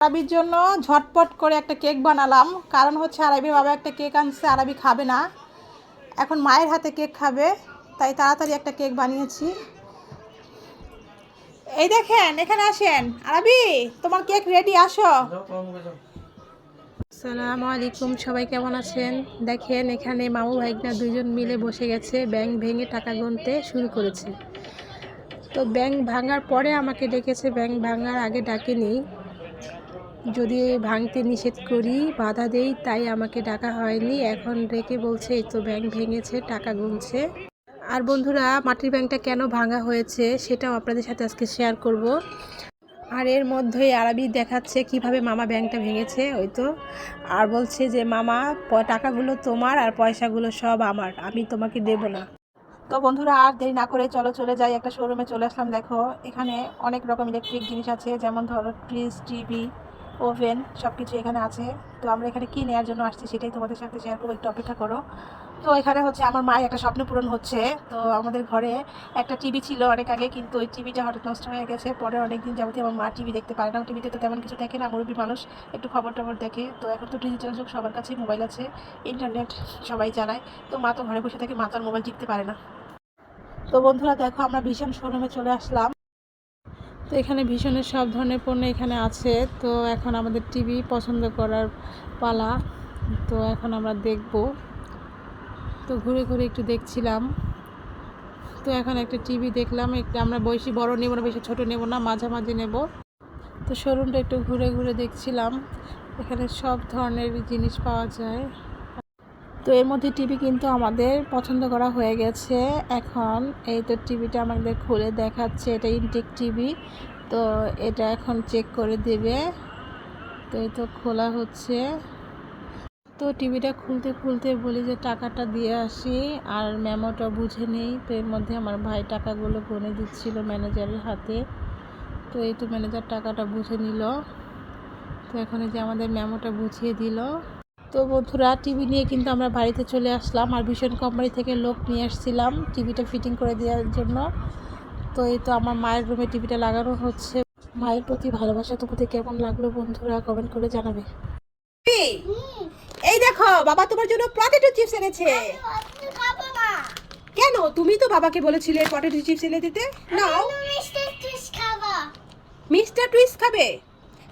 আরবির জন্য ঝটপট করে একটা কেক বানালাম। কারণ হচ্ছে আরবির বাবা একটা কেক আনছে, আরবি খাবে না। এখন মায়ের হাতে কেক খাবে, তাই তাড়াতাড়ি একটা কেক বানিয়েছি। এই দেখেন, এখানে আসেন। আরবি, তোমার কেক রেডি আসো। সালামু আলাইকুম, সবাই কেমন আছেন? দেখেন, এখানে মামু ভাইগনা দুজন মিলে বসে গেছে ব্যাংক ভেঙে টাকা গুনতে শুরু করেছে। তো ব্যাংক ভাঙার পরে আমাকে ডেকেছে ব্যাংক ভাঙার আগে ডাকেনি। যদি ভাঙতে নিষেধ করি, বাধা দেই, তাই আমাকে ডাকা হয়নি। এখন ডেকে বলছে, এই তো ব্যাংক ভেঙেছে, টাকা গুনছে। আর বন্ধুরা, মাটির ব্যাংকটা কেন ভাঙা হয়েছে, সেটাও আপনাদের সাথে আজকে শেয়ার করব। আর এর মধ্যে আরবি দেখাচ্ছে কীভাবে মামা ব্যাংকটা ভেঙেছে, ওই তো। আর বলছে যে, মামা টাকাগুলো তোমার আর পয়সাগুলো সব আমার, আমি তোমাকে দেব না। তো বন্ধুরা আর দেরি না করে চলো চলে যাই, একটা শোরুমে চলে আসলাম। দেখো, এখানে অনেক রকম ইলেকট্রিক জিনিস আছে, যেমন ধরো ফ্রিজ টিভি ওভেন সব কিছু এখানে আছে। তো আমরা এখানে কী নেওয়ার জন্য আসছি সেটাই তোমাদের সাথে শেয়ার করব, একটু অপেক্ষা করো। তো এখানে হচ্ছে আমার মায়ের একটা স্বপ্ন পূরণ হচ্ছে। তো আমাদের ঘরে একটা টিভি ছিল অনেক আগে, কিন্তু ওই টিভিটা হঠাৎ নষ্ট হয়ে গেছে। পরে অনেক দিন যাবতীয় আমার মা টিভি দেখতে পারে না। টিভিতে তো তেমন কিছু দেখে না, মুরব্বী মানুষ, একটু খবর টবর দেখে। তো এখন তো ডিজিটাল যুগ, সবার কাছেই মোবাইল আছে ইন্টারনেট সবাই চালায় তো মা তো ঘরে বসে থাকে মা তো আর মোবাইল টিপতে পারে না। তো বন্ধুরা দেখো, আমরা ভীষণ শোরুমে চলে আসলাম। তো এখানে ভীষণের সব ধরনের পণ্য এখানে আছে। তো এখন আমাদের টিভি পছন্দ করার পালা। তো এখন আমরা দেখব। তো ঘুরে ঘুরে একটু দেখছিলাম। তো এখন একটা টিভি দেখলাম। একটু আমরা বেশি বড় নেব না, বেশি ছোট নেব না, মাঝামাঝি নেব। তো শোরুমটা একটু ঘুরে ঘুরে দেখছিলাম। এখানে সব ধরনের জিনিস পাওয়া যায়। তো এর মধ্যে টিভি কিন্তু আমাদের পছন্দ করা হয়ে গেছে। এখন এই তো টিভিটা আমাদের খুলে দেখাচ্ছে, এটা ইনটেক টিভি। তো এটা এখন চেক করে দেবে। তো এই তো খোলা হচ্ছে। তো টিভিটা খুলতে খুলতে বলি যে টাকাটা দিয়ে আসি, আর মেমোটা বুঝে নেই। তো এর মধ্যে আমার ভাই টাকাগুলো গুনে দিচ্ছিল ম্যানেজারের হাতে। তো এই তো ম্যানেজার টাকাটা বুঝে নিল। তো এখন যে আমাদের মেমোটা বুঝিয়ে দিল। তো বন্ধুরা টিভি নিয়ে কিন্তু আমরা বাড়িতে চলে আসলাম আর ভীষণ কোম্পানি থেকে লোক নিয়ে আসছিলাম টিভিটা ফিটিং করে দেওয়ার জন্য। তো এই তো আমার মায়ের রুমে টিভিটা লাগানো হচ্ছে। মায়ের প্রতি ভালোবাসা তোমাদের কেমন লাগল বন্ধুরা কমেন্ট করে জানাবে। এই দেখো বাবা তোমার জন্য পটেটো চিপস এনেছে। কেন? তুমি তো বাবাকে বলেছিলে পটেটো চিপস এনে দিতে। নাও। মিস্টার টুইস মিস্টার টুইস খাবে?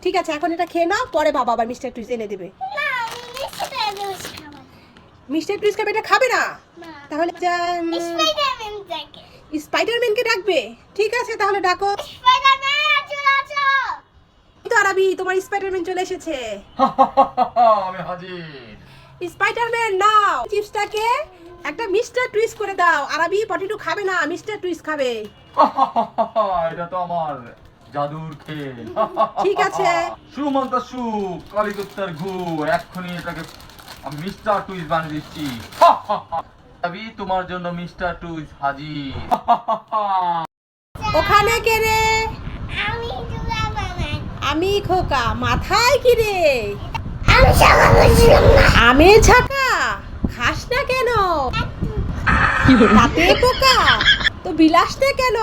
ঠিক আছে এখন এটা খেয়ে নাও পরে বাবা আবার মিস্টার টুইস এনে দেবে। মিস্টার খাব খাবে এটা খাবে না তাহলে স্পাইডারম্যানকে ডাকবে ঠিক আছে তাহলে ডাকো স্পাইডারম্যান চলে আসো তো আরবি তোমার স্পাইডারম্যান চলে এসেছে আমি হাজির স্পাইডারম্যান নাও চিপসটাকে একটা মিস্টার টুইস করে দাও আরবি পটেটো খাবে না মিস্টার টুইস খাবে এটা তো আমার জাদুর খেল ঠিক আছে। সুমন্ত সু কালিগুপ্তার ঘু এক্ষুনি এটাকে মিস্টার টুইস বানিয়ে দিচ্ছি। আমি তোমার জন্য মিস্টার টুইস হাজির। ওখানে কে রে? আমি দুলা বানাই। আমি খোকা মাথায় কি রে? আমি সাগা বুঝলাম না। আমে ছাকা খাস না কেন? তাতে পোকা তো বিলাস না কেন?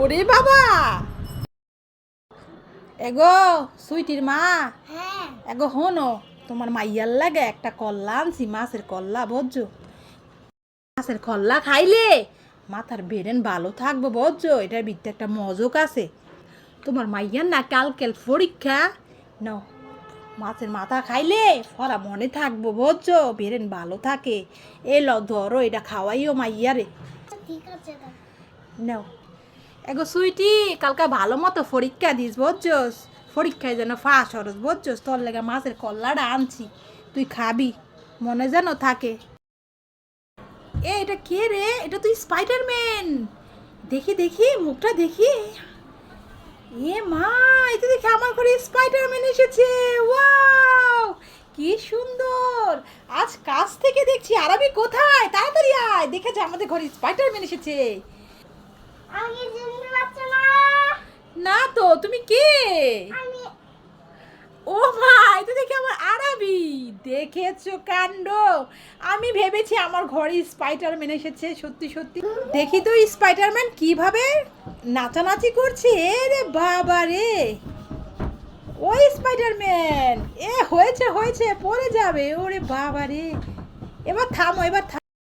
ওরে বাবা। এগো সুইটির মা। হ্যাঁ। এগো হনো তোমার মাইয়ার লাগে একটা কল্লা আনছি মাছের কল্লা বুঝছ? মাছের কল্লা খাইলে মাথার বেরেন ভালো থাকব বুঝছ? এটার ভিতরে একটা মজক আছে। তোমার মাইয়ার না কালকেল পরীক্ষা নাও মাছের মাথা খাইলে ফরা মনে থাকব বুঝছ? বেরেন ভালো থাকে। এ ল ধরো এটা খাওয়াইও মাইয়ারে ঠিক আছে নাও। এগো সুইটি, কালকে ভালো মতো পরীক্ষা দিস বুঝছস? পরীক্ষায় যেন ফাঁস হরস বুঝছস? তোর লেগে মাছের কল্লাটা আনছি। তুই খাবি, মনে যেন থাকে। এ, এটা কে রে? এটা তুই স্পাইডারম্যান দেখি দেখি, মুখটা দেখি। এ মা, এটা দেখি আমার ঘরে স্পাইডারম্যান এসেছে। ওয়াও! কি সুন্দর! আজ কাছ থেকে দেখছি, আরবি কোথায়? তাড়াতাড়ি আয়, দেখে যে, আমাদের ঘরে স্পাইডারম্যান এসেছে। আমি চিনতে পারছি না। না তো তুমি কে? আমি ও মা এটা দেখে আমার আরবি। দেখেছ কাণ্ড? আমি ভেবেছি আমার ঘরে স্পাইডারম্যান এসেছে সত্যি সত্যি। দেখি তো স্পাইডারম্যান কীভাবে নাচানাচি করছে। রে বাবা রে। ওই স্পাইডারম্যান এ হয়েছে হয়েছে পড়ে যাবে। ওরে বাবা রে। এবার থামো এবার থামো।